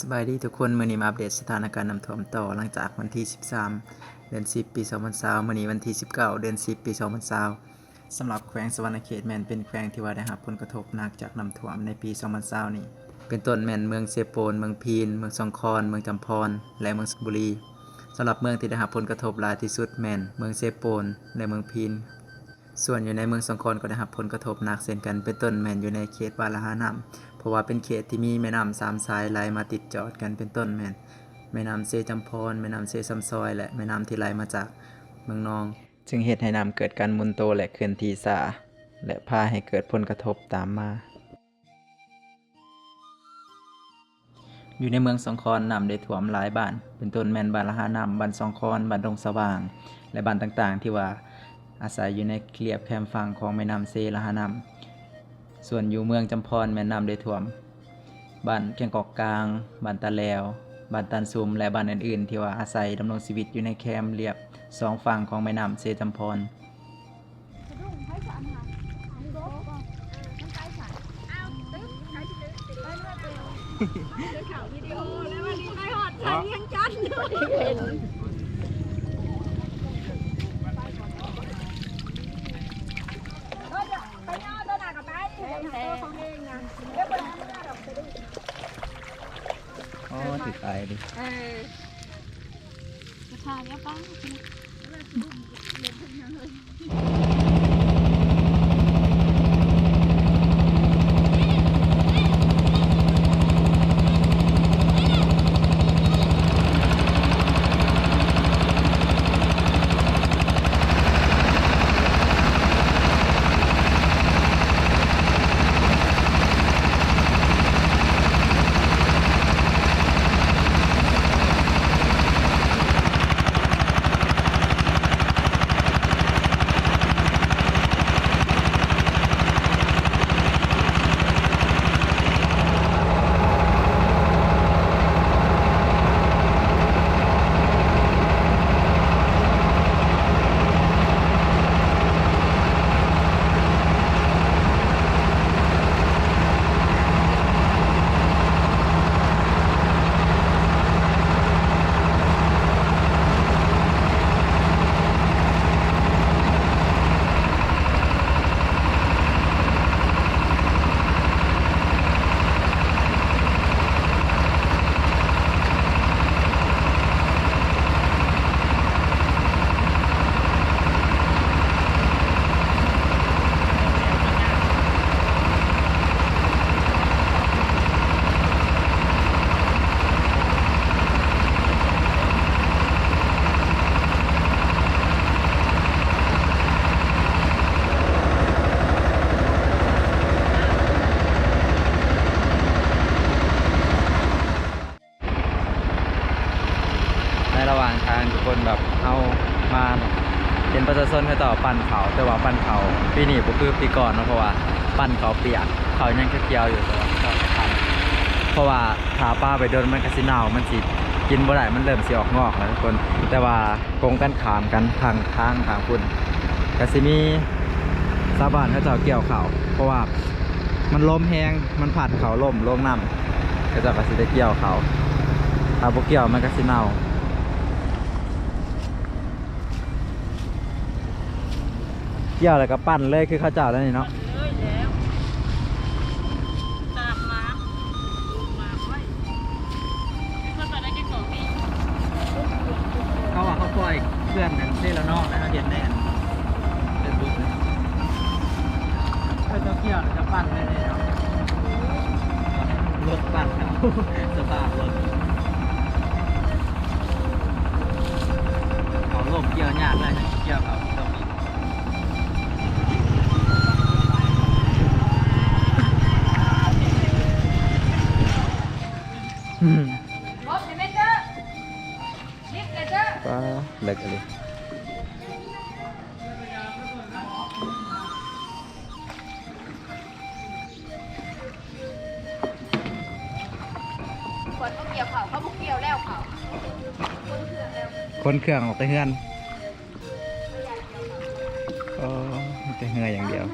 สบายดีทุกคนมื่อนี้มาอัปเดตสถานการณ์น้ำท่วมต่อหลังจากวันที่ 13 เดือน 10 ปี 2020มื่อนี้วันที่ 19 เดือน 10 ปี 2020สำหรับแขวงสวรรณเขตแมนเป็นแขวงที่ว่าได้รับผลกระทบหนักจากน้ำท่วมในปี 2020นี้เป็นต้นแมนเมืองเซโปน เมืองพีน เมืองสองคอน เมืองจำพร และเมืองสุบุรีสำหรับเมืองที่ได้รับผลกระทบหลายที่สุดแมนเมืองเซโปนและเมืองพีน ส่วนอยู่ในเมืองสองคอนก็ได้รับผลกระทบหนักเช่นกัน เป็นต้นแมนอยู่ในเขตวาลาหานํเพ ราะว่าเป็นเขตที่มีแม่น้ำสามสายไหลมาติดจอดกันเป็นต้นแม่นแม่น้ำเซจำพรแม่น้ำเซซัมซอย และแม่น้ำที่ไหลมาจากเมืองนอง จึงเหตุให้น้ำเกิดการมุนโตและเคลื่อนที่สาและพาให้เกิดผลกระทบตามมา อยู่ในเมืองสองคอนน้ำได้ท่วมหลายบ้าน เป็นต้นแม่นบ้านละหาน้ำบ้านสองคอนบ้านดงสว่าง และบ้านต่างๆ ที่ว่าอาศัยอยู่ในเกลียบแคมฝั่งของแม่น้ำเซละหาน้ำ ส่วนอยู่เมืองจำพรแม่น้ำได้ท่วม บ้านเกียงกอกกลาง บ้านตาแลว บ้านตันซุม และบ้านอื่นๆ ที่ว่าอาศัยดำรงชีวิตอยู่ในแคมป์เรียบสองฝั่งของแม่น้ำเซจำพรไปเมื่อเดียวเดี๋ยวข่าววิดีโอแล้ววันนี้ไปหอดทางเลี้ยงจันด้วยเห็นไปเนะเดี๋ยวไปทำหน้าด อกสะดุ้งโอ้ติดตายดิ เออราคาเนี้ยป้า ระหว่างทางทุกคนแบบเอามาเห็นประชาชนเขาต่อปั่นเขาแต่ว่าปั่นเขาปีนี้ก็คือปีก่อนเนาะเพราะว่าปั่นเขาเปียกเขายังเขียวอยู่แต่ว่าเขาปั่นเพราะว่าถาป้าไปโดนมันกระสิหนาวมันสิกินบ่ได้มันเริ่มสิออกงอกแล้วทุกคน แต่ว่าโกงกันขามกันทางทางทางคุณกสิมีชาบานเขาจ้าเกี่ยวเขาเพราะว่ามันลมแหงมันผัดเขาล่มลงน้ำก็จะกสิได้เกี่ยวเขาถ้าบ่เกี่ยวมันกสิเน่า เกี่ยวแล้วก็ปั่นเลยคือข้าวเจ้าแล้วนี่เนาะ เลยคนเขาเกี่ยวเขาเขาบุกเกี่ยวแล้วเขาคนเถื่อนแล้วคนเครื่องออกไปเฮือนก็มีแต่เฮืออย่างเดียว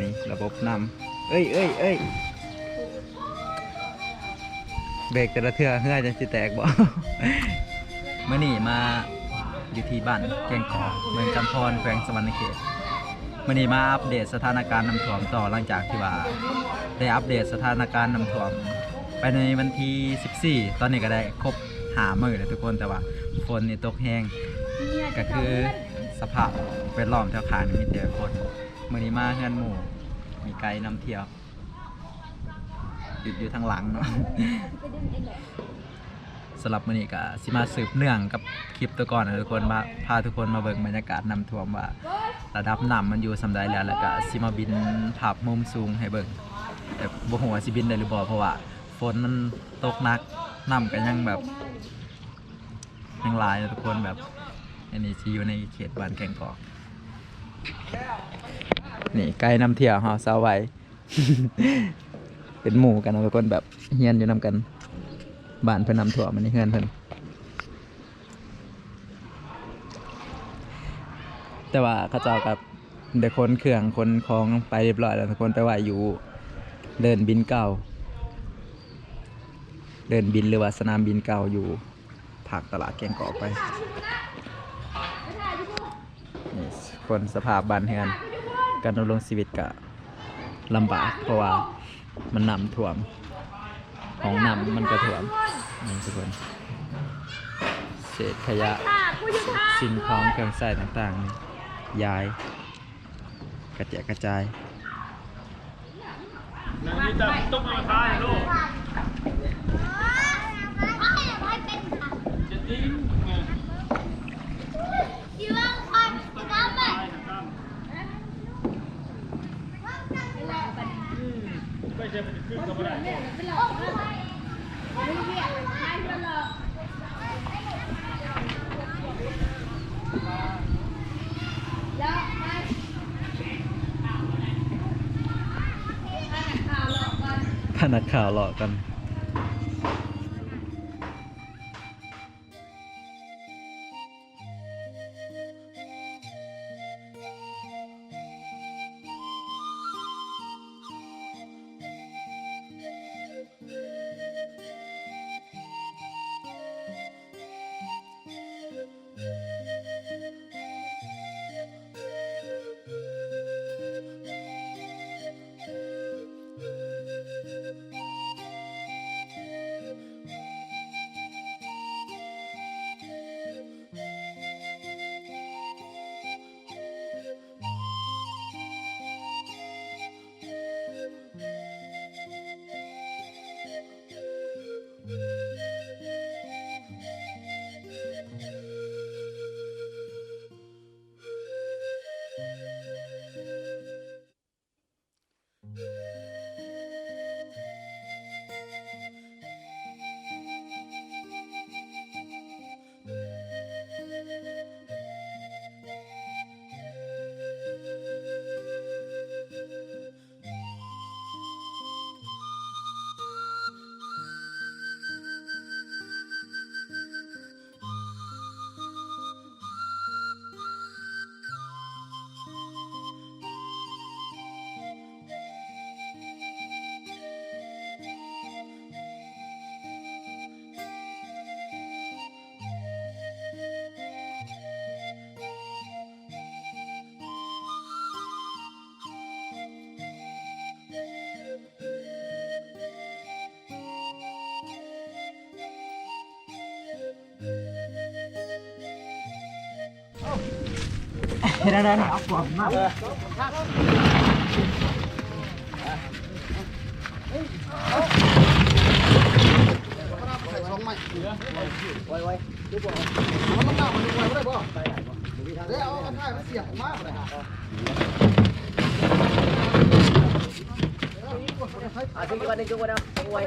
นี่ระบบนำเอ้ยเอ้ยเอ้ยเบรกแต่ละเทื่อเฮือจะสิแตกบ่ เมื่อนี่มาอยู่ที่บ้านแกงกอเมืองจำพรแขวงสวรรณเขตมื่อนี้มาอัปเดตสถานการณ์น้ำท่วมต่อหลังจากที่ว่า ได้อัปเดตสถานการณ์น้ำท่วม ไปในวันที่ 14 ตอนนี้ก็ได้ครบหามือแล้วทุกคนแต่ว่าฝนนี่ตกแห้งก็คือสภาพแวดล้อมแถวขานี่มีแต่คนมื่อนี้มาเฮือนหมู่มีไกด์นำเที่ยวอยู่ทางหลังเนาะ สำหรับมื้อนี้ก็สิมาสืบเนื่องกับคลิปตัวก่อนนะทุกคนมาพาทุกคนมาเบิ่งบรรยากาศน้ำท่วมว่า ระดับน้ำมันอยู่สำใดแล้วแล้วก็สิมาบินภาพมุมสูงให้เบิ่งแต่บ่ฮู้ว่าสิบินได้หรือบ่เพราะว่าฝนมันตกหนักน้ำก็ยังแบบยังหลายนะทุกคนแบบอันนี้สิอยู่ในเขตบ้านแก่งกอกนี่ไกด์นำเที่ยวเฮาสาวไว้ เป็นหมู่กันนะทุกคนแบบเฮียนอยู่นํกัน บ้านเพิ่นนำถั่วมันนี่เฮือนเพิ่นแต่ว่าเขาเจ้ากับเด็กคนเครื่องคนของไปเรียบร้อยแล้วทุกคนแต่ว่าอยู่เดินบินเก่า เดินบินหรือว่าสนามบินเก่าอยู่ภาคตลาดแกงกอกไปนี่คนสภาพบ้านเฮือนการดำรงชีวิตก็ลำบากเพราะว่ามันนำท่วมของนำมันกระถ่วม นี่ทุกคนเศษขยะค่ะกูจะทาสิ่งของเครื่องใช้ต่างๆนี่ย้าย กระจายกระจายนี่จะต้องมาทายลูกจะดิ้งไงไม่ใช่มันขึ้นก็ไม่ได้ พนักข่าวหลอกกัน thế ra đây học quẩm á quay quay cái nó nó tạo mình quay cái này không đấy ông cái này nó xiềng má vào đây hả à chúng ta đi chúng ta đâu quay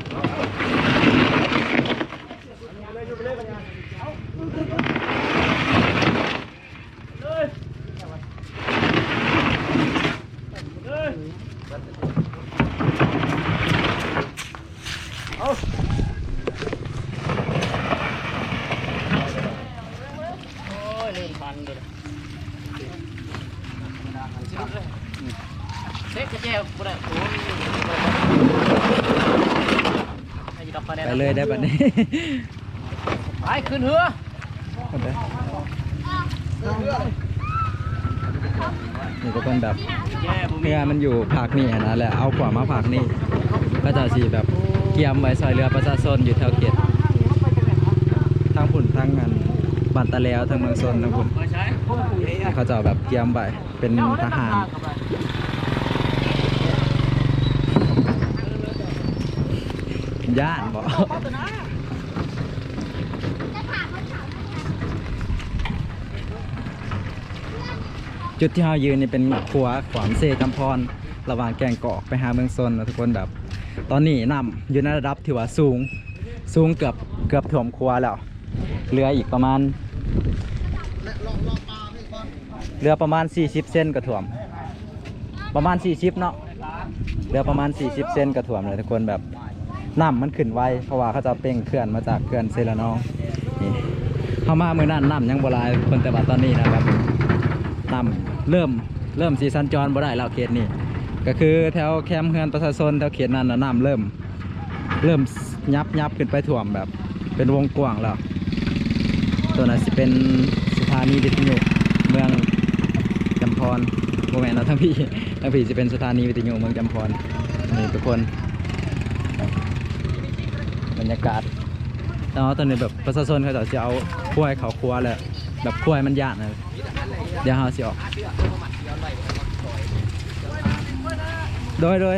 ไปเลยได้บัดนี้ ไปขึ้นเรือคนเด้อนี่ก็เป็นแบบแย่บุเรือมันอยู่ภาคนี้อะนะแหละเอาขวามาภาคนี้ก็จะสีแบบเกียมไว้ซอยเรือประชาชนอยู่แถวเขตทางผุ่นทางงานบันตะแล้วทางเมืองซนทางผุ่นไปใช้เขาจะเอาแบบเกียมไว้เป็นทหาร ย่านบอกจุดที่เรายืนนี่เป็นขัวขวามเซกำพร ระหว่างแก่งกอกไปหาเมืองซนนะทุกคนแบบ ตอนนี้น้ำอยู่ในระดับที่ว่าสูง สูงเกือบเกือบถ่วมครัวแล้วเรืออีกประมาณเรือประมาณ 40 เซนกระถ่วม ประมาณ 40 เนาะเรือประมาณ 40 เซนกระถ่วมเลยทุกคนแบบ น้ำมันขึ้นไวเพราะว่าเขาจะเป่งเขื่อนมาจากเขื่อนเซลานองนี่เข้ามาเมื่อนั้นน้ำยังโบราณคนแต่ว่าตอนนี้นะแบบน้ำเริ่มเริ่มสีสันจรบ่ได้แล้วเขตนี้ก็คือแถวแคมป์เฮือนประชาชนแถวเขตนั้นนะน้ำเริ่ม เริ่มยับยับขึ้นไปถ่วมแบบ เป็นวงกว้างแล้ว ตัวนั้นสิเป็นสถานีวิทยุเมืองจำพรโมแมนนะทั้งพี่ทั้งพี่จะเป็นสถานีวิทยุเมืองจำพรนี่ทุกคน รยากาศแล้วตอนนี้แบบประชาชนเขาจะเอาขั้วเขาครัวแหละแบบขั้วมันยากนะเดี๋ยวเราสิออกโดยโดย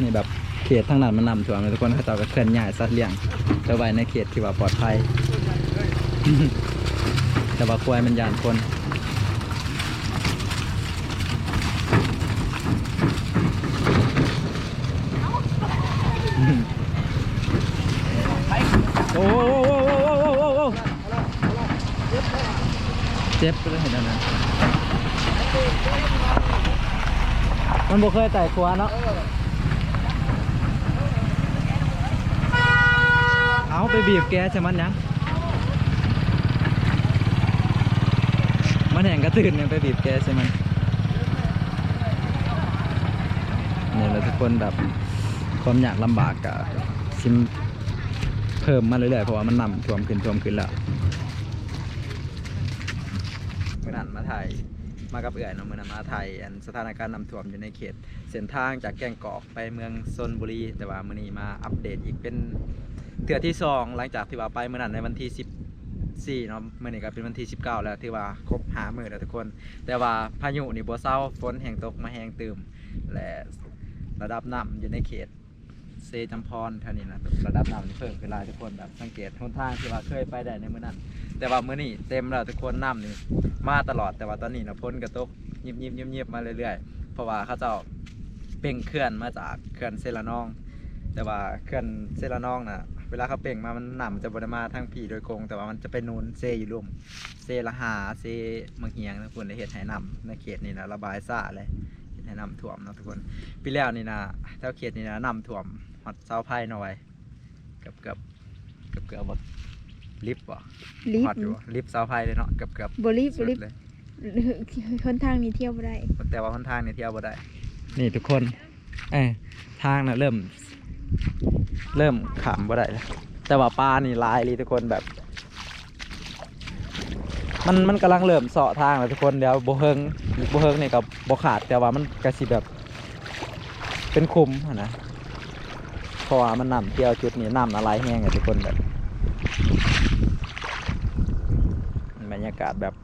นี่แบบเขตทางนั้นมันนำถ่วงเลยทุกคนเขาจ้าก็เคลื่อนย้ายสัตว์เลี้ยงไปไว้ในเขตที่ว่าปลอดภัย แต่ว่าควายมันยานคน จ็บเลยเห็นไหมมันบ่เคยไต่ขวาเนาะเอาไปบีบแกใช่มันยังมันแห่งกระตื่นเนี่ยไปบีบแกใช่มันเนี่ยเราทุกคนแบบความยากลำบากกะซิมเพิ่มมาเรื่อยๆเพราะว่ามันนำท่วมขึ้นท่วมขึ้นแล้วเมื่อนั้นมาถ่าย มากับเอื่อยเนาะเมืองมาถ่ายอันสถานการณ์น้ำท่วมอยู่ในเขต เส้นทางจากแก่งกอกไปเมืองซนบุรี แต่ว่ามื่อนี้มาอัปเดตอีกเป็นเทือที่สองหลังจากที่ว่าไปเมื่อนั้นในวันที่14เนาะมื่อนี้ก็เป็นวันที่ 19 แล้วที่ว่าครบหามือแล้วทุกคน แต่ว่าพายุนี่บ่เศร้าฝนแห่งตกมาแห่งตืมและระดับน้ำอยู่ในเขตเซจำพรเท่านี้นะระดับน้ำเพิ่มขึ้นหลายทุกคนแบบสังเกตหนทางที่ว่าเคยไปได้ในมื้อนั้น แต่ว่ามื้อนี้เต็มแล้วทุกคนน้ำนี่มาตลอดแต่ว่าตอนนี้นะพ้นกระตกยิบยิบยิบยิบมาเรื่อยๆ เพราะว่าเขาเจ้าเป่งเขื่อนมาจากเขื่อนเซลานอง แต่ว่าเขื่อนเซลานองน่ะเวลาเขาเป่งมามันหน้ำมันจะบดมาทางผีโดยกงแต่ว่ามันจะไปนูนเซอยู่ร่วมเซละหาเซมืองเฮียงทุกคนในเหตุให้น้ำในเขตนี้นะระบายซ่าเลยเฮ็ดให้น้ำท่วมนะทุกคนปีแล้วนี่นะแถวเขตนี่นะน้ำท่วมฮอดเสาไผ่หน่อยเกือบเกือบเกือบเกือบ ลิฟต์บ่ลิฟฮอดต์อยู่ลิฟต์เสาไผ่เลยเนาะเกือบเกือบบ่ลิฟต์สุดบ่ลิฟต์เลยคนทางนี้เที่ยวบ่ได้แต่ว่าหนทางนี่เที่ยวบ่ได้ นี่ทุกคนเอ้ยทางน่ะเริ่ม เริ่มขามบ่ได้แล้วแต่ว่าปลานี่หลายเลยทุกคนแบบ มันมันกำลังเริ่มเสาะทางแล้วทุกคนเดี๋ยวโบเฮิงอีกโบเฮิงนี่กับโบขาดแต่ว่ามันกระสิแบบ เป็นคุมอะนะเพราะว่ามันนำเที่ยวจุดนี้นำอะไรแห้งอะทุกคนแบบบรรยากาศแบบ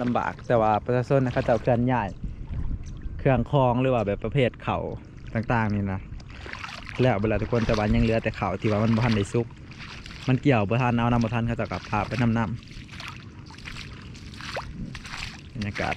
ลำบากแต่ว่าประชาชนนะเขาจะเคลื่อนย้ายเครื่องคลองหรือว่าแบบประเภทเขาต่างๆนี่นะแล้วเวลาทุกคนแต่วันยังเหลือแต่เขาที่ว่ามันบ่ทันได้ซุก มันเกี่ยวบ่ทันเอานำบ่ทันเขาจะกลับพาไปน้ำน้ำบรรยากาศ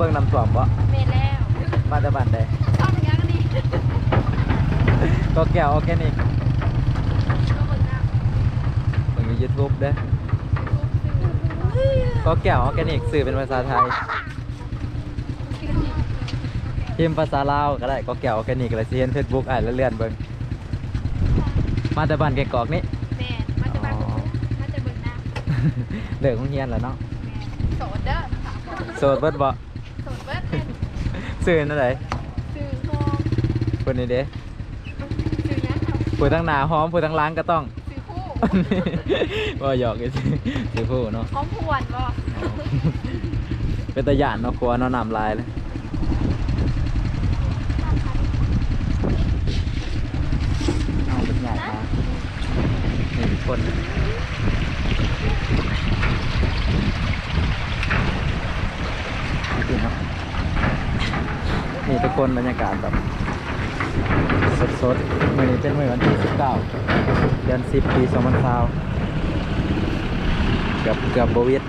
เบิ่งน้ำท่วมบ่เมนแล้วมาแต่บ้านใดช่องยังนี่ก็แก้วออร์แกนิกก็เบิ่งน้ำเบิ่งใน YouTube เด้อก็แก้วออร์แกนิกสื่อเป็นภาษาไทยพิมพ์ภาษาลาวก็ได้ก็แก้วออร์แกนิกแล้วสิเห็น Facebook อ่านแล้วเลื่อนเบิ่งมาแต่บ้านแกกอกนี่ แม่มันจะมามันจะเบิ่งน้ำเลิกโรงเรียนแล้วเนาะโสดเด้อโสดเบิดบ่ โสดเบิดเป็น สื่อนั่นไดสื่อโฮมคนนี้เด้สื่อยังเอาผู้ทั้งหน้าหอมผู้ทั้งหล้างก็ต้องสื่อคู่ว่าหยอกกันสิสิผู้เนาะพร้อมพวนบ่เป็นตะยานเนาะครัวเนาะน้ำลายเลยเอาเป็นใหญ่มาหนึ่งคนนี่เนาะ นี่ทุกคนบรรยากาศแบบสดๆมื่อนี้เป็นมื่อวันที่ 19 เดือน 10 ปี2020เกือบเกือบโบวิด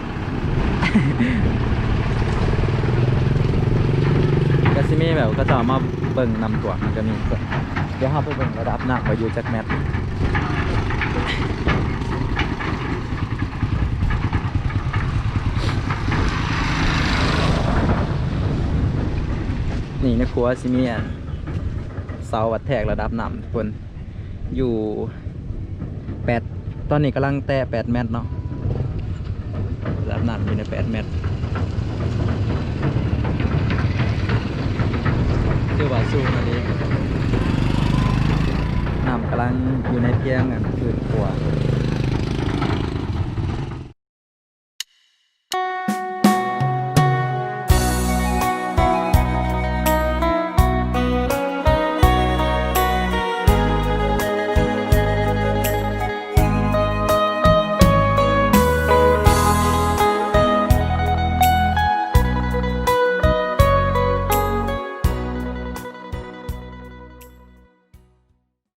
ก็สิมีแบบก็จะมาเบิ่งนำตัวมันก็มีเดี๋ยวเราไปเบิ่งระดับน้ำว่าอยู่จักแมต นี่ในครัวสิเมีอันเสาวัดแทกระดับน้ำทุกคนอยู่แปดตอนนี้กำลังแตะแปดเมตรเนาะระดับน้ำอยู่ในแปดเมตรคือว่าสูงอันนี้น้ำกำลังอยู่ในเพียงอันคืนขัวา